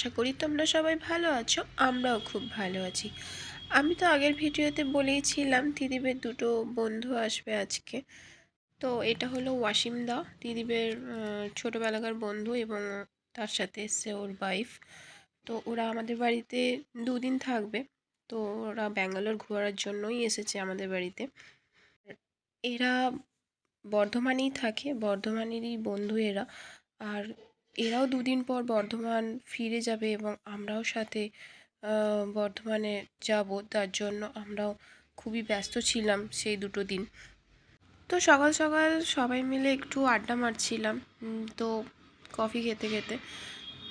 আশা করি তোমরা সবাই ভালো আছো, আমরাও খুব ভালো আছি। আমি তো আগের ভিডিওতে বলেইছিলাম দিদিবের দুটো বন্ধু আসবে আজকে। তো এটা হলো ওয়াসিম দা দিদিবের ছোটোবেলাকার বন্ধু এবং তার সাথে এসছে ওর ওয়াইফ তো ওরা আমাদের বাড়িতে দুদিন থাকবে। তো ওরা ব্যাঙ্গালোর ঘোরার জন্যই এসেছে আমাদের বাড়িতে। এরা বর্ধমানেই থাকে, বর্ধমানেরই বন্ধু এরা। আর এরাও দুদিন পর বর্ধমান ফিরে যাবে এবং আমরাও সাথে বর্ধমানে যাব। তার জন্য আমরাও খুবই ব্যস্ত ছিলাম সেই দুটো দিন। তো সকাল সকাল সবাই মিলে একটু আড্ডা মারছিলাম। তো কফি খেতে খেতে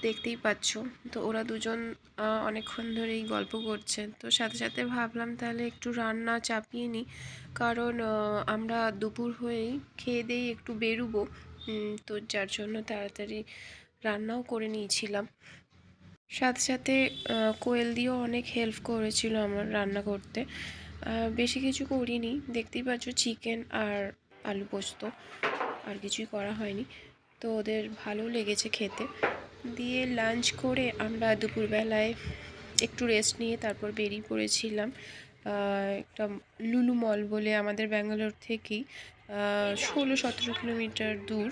দেখতেই পাচ্ছ। তো ওরা দুজন অনেকক্ষণ ধরেই গল্প করছে। তো সাথে সাথে ভাবলাম তাহলে একটু রান্না চাপিয়ে নিই। কারণ আমরা দুপুর হয়েই খেয়ে দিয়েই একটু বেরোবো। তো যার জন্য তাড়াতাড়ি রান্নাও করে নিয়েছিলাম। সাথে সাথে কোয়েল দিয়েও অনেক হেল্প করেছিল আমার রান্না করতে। বেশি কিছু করিনি। দেখতেই পাচ্ছ চিকেন আর আলু পোস্ত। আর কিছুই করা হয়নি। তো ওদের ভালো লেগেছে খেতে। দিয়ে লাঞ্চ করে আমরা দুপুরবেলায় একটু রেস্ট নিয়ে তারপর বেরিয়ে পড়েছিলাম। একটা লুলু মল বলে আমাদের ব্যাঙ্গালোর থেকেই। ষোলো, সতেরো কিলোমিটার দূর।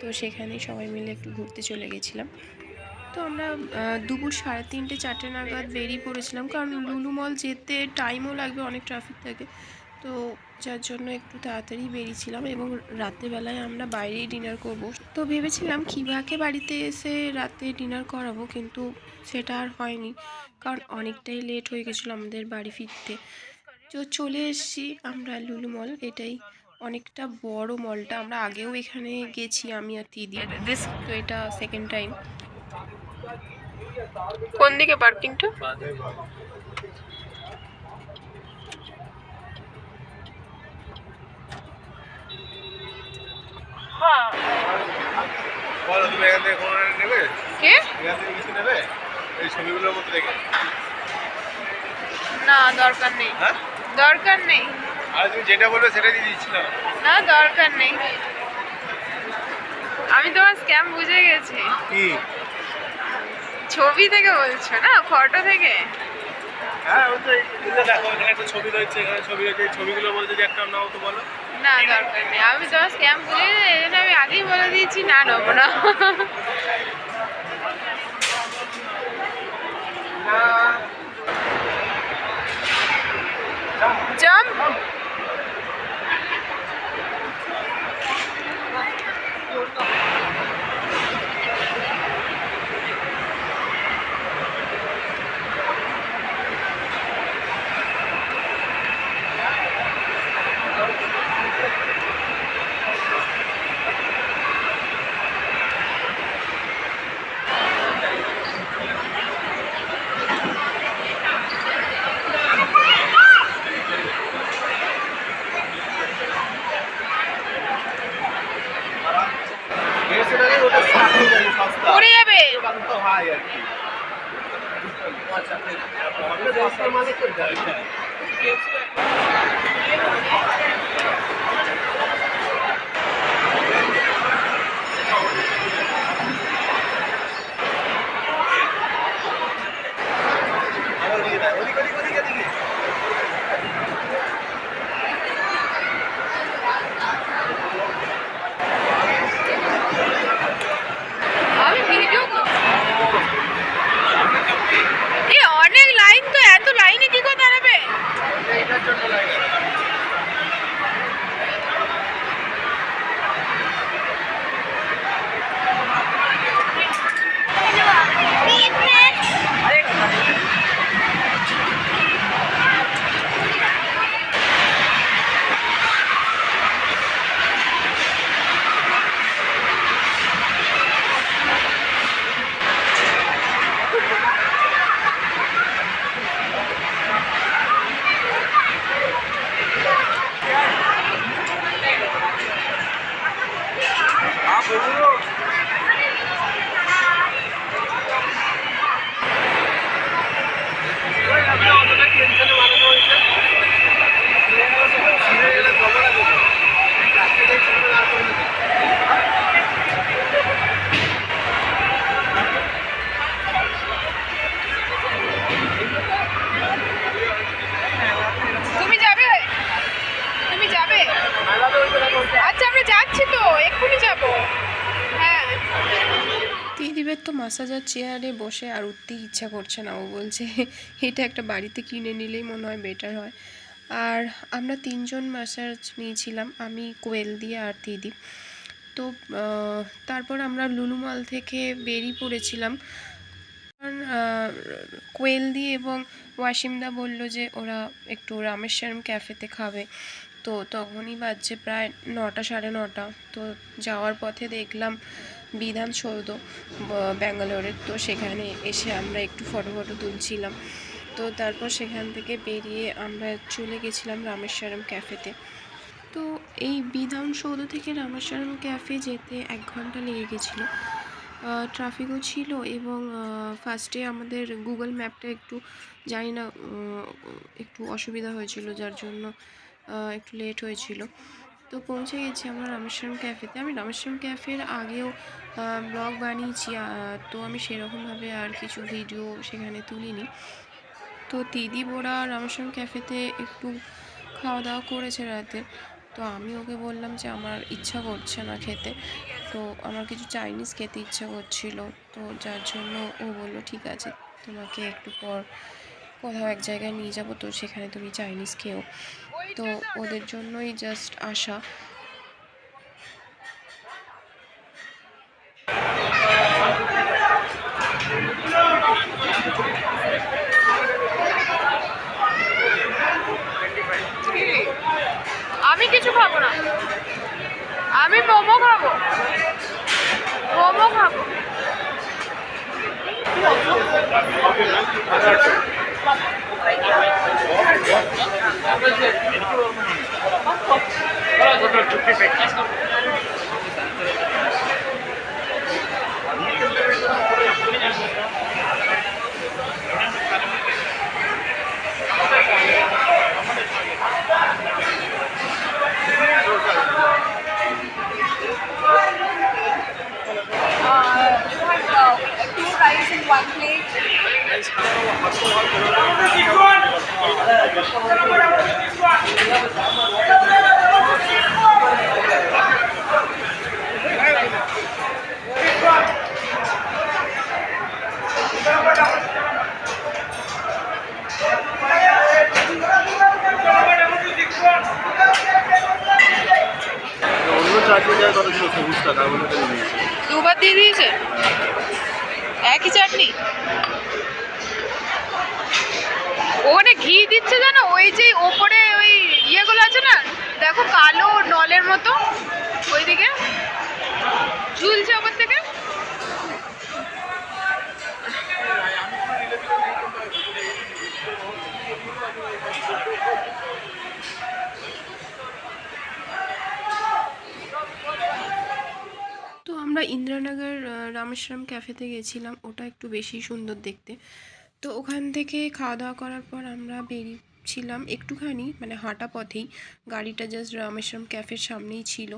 তো সেখানে সবাই মিলে একটু ঘুরতে চলে গেছিলাম। তো আমরা দুপুর সাড়ে তিনটে, চারটে নাগাদ বেরিয়ে পড়েছিলাম। কারণ লুলু মল যেতে টাইমও লাগবে, অনেক ট্রাফিক থাকে। তো যার জন্য একটু তাড়াতাড়ি বেরিয়েছিলাম এবং রাত্রেবেলায় আমরা বাইরেই ডিনার করব। তো ভেবেছিলাম কিভাকে বাড়িতে এসে রাতে ডিনার করাবো, কিন্তু সেটা আর হয়নি। কারণ অনেকটাই লেট হয়ে গেছিল আমাদের বাড়ি ফিরতে। তো চলে এসেছি আমরা লুলু মল, এটাই অনেকটা বড় মলটা আমরা আগেও এখানে গেছি আমি আর দিদি তো এটা সেকেন্ড টাইম কোন দিকে পার্কিংটা হ্যাঁ। বলো তুমি এখান থেকে কোনো নেবে? কে? এখান থেকে কিছু নেবে? এই ছবিগুলোর মধ্যে দেখে না দরকার নেই। হ্যাঁ? দরকার নেই। আর তুমি যেটা বলবে সেটা দিয়ে দিচ্ছিলাম না। দরকার নেই। আমি তোমার স্ক্যাম বুঝে গেছি। কি? ছবি থেকে বলছো না ফটো থেকে? হ্যাঁ ওই তো এইগুলো দেখো এখানে একটা ছবি রয়েছে এখানে ছবি রয়েছে এই ছবিগুলোর মধ্যে যদি একটা নাও তো বলো। না দরকার নেই। আমি তোমার স্ক্যাম বুঝে এই জন্য আমি আগেই বলে দিয়েছি না নেব না। জাম্প মালিক করে দেয় ওদিকে ওদিকে ওদিকে ওদিকে আমি ভিডিও এ অনেক লাইন তো এত লাইনে কি করে দাঁড়াবে এটার জন্য লাগে দিদিবের তো মাসাজার চেয়ারে বসে আর উঠতেই ইচ্ছা করছে না। ও বলছে, এটা একটা বাড়িতে কিনে নিলেই মনে হয় বেটার হয়। আর আমরা তিনজন মাসাজ নিয়েছিলাম, আমি, কোয়েল দিয়ে আর দিদি। তো তারপর আমরা লুলু মল থেকে বেরিয়ে পড়েছিলাম। কারণ কোয়েল দি এবং ওয়াসিমদা বলল যে, ওরা একটু রামেশ্বরম ক্যাফেতে খাবে। তো তখনই বাজছে প্রায় নটা, সাড়ে নটা। তো যাওয়ার পথে দেখলাম বিধান সৌধ, ব- ব্যাঙ্গালোরের তো সেখানে এসে আমরা একটু ফটো ফটো তুলছিলাম। তো তারপর সেখান থেকে বেরিয়ে আমরা চলে গেছিলাম রামেশ্বরম ক্যাফেতে। তো এই বিধানসৌধ থেকে রামেশ্বরম ক্যাফে যেতে এক ঘণ্টা লেগে গেছিল। ট্রাফিকও ছিল এবং ফার্স্টে আমাদের গুগল ম্যাপটা একটু, জানি না একটু অসুবিধা হয়েছিল, যার জন্য একটু লেট হয়েছিল। তো পৌঁছে গেছি আমরা রামেশ্বরম ক্যাফেতে। আমি রামেশ্বরম ক্যাফের আগেও ব্লগ বানিয়েছি তো আমি সেরকমভাবে আর কিছু ভিডিও সেখানে তুলিনি। তো দিদি বোরা রামেশ্বরম ক্যাফেতে একটু খাওয়া দাওয়া করেছে রাতে। তো আমি ওকে বললাম যে আমার ইচ্ছা করছে না খেতে। তো আমার কিছু চাইনিজ খেতে ইচ্ছা করছিল। তো যার জন্য ও বলল, ঠিক আছে, তোমাকে একটু পর কোথাও এক জায়গায় নিয়ে যাব। তো সেখানে তুমি চাইনিজ খেও। তো ওদের জন্যই জাস্ট আসা। আমি কিছু খাব না। আমি মোমো খাব। মোমো খাব। one place দুবার দিয়ে দিয়েছে? একই চাটনি? ওখানে ঘি দিচ্ছে জানো ওই যে ওপরে ওই ইয়েগুলো আছে না, দেখো কালো নলের মতো, ওইদিকে। ঝুলছে ওপর থেকে। আমরা ইন্দিরানগর রামেশ্বরম ক্যাফেতে গেছিলাম, ওটা একটু বেশি সুন্দর দেখতে। তো ওখান থেকে খাওয়া দাওয়া করার পর আমরা বেরিয়েছিলাম একটুখানি মানে হাঁটা পথেই। গাড়িটা জাস্ট রামেশ্বরম ক্যাফের সামনেই ছিল।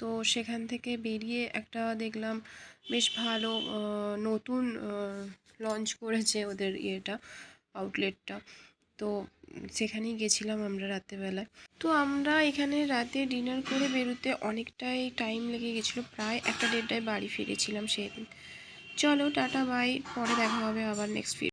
তো সেখান থেকে বেরিয়ে একটা দেখলাম বেশ ভালো নতুন লঞ্চ করেছে ওদের ইয়েটা আউটলেটটা তো সেখানেই গেছিলাম আমরা রাত্রেবেলায়। তো আমরা এখানে রাতে ডিনার করে বেরোতে অনেকটাই টাইম লেগে গেছিল, প্রায় একটা দেড়টায় বাড়ি ফিরেছিলাম সেদিন। চলো, টাটা বাই পরে দেখা হবে আবার নেক্সট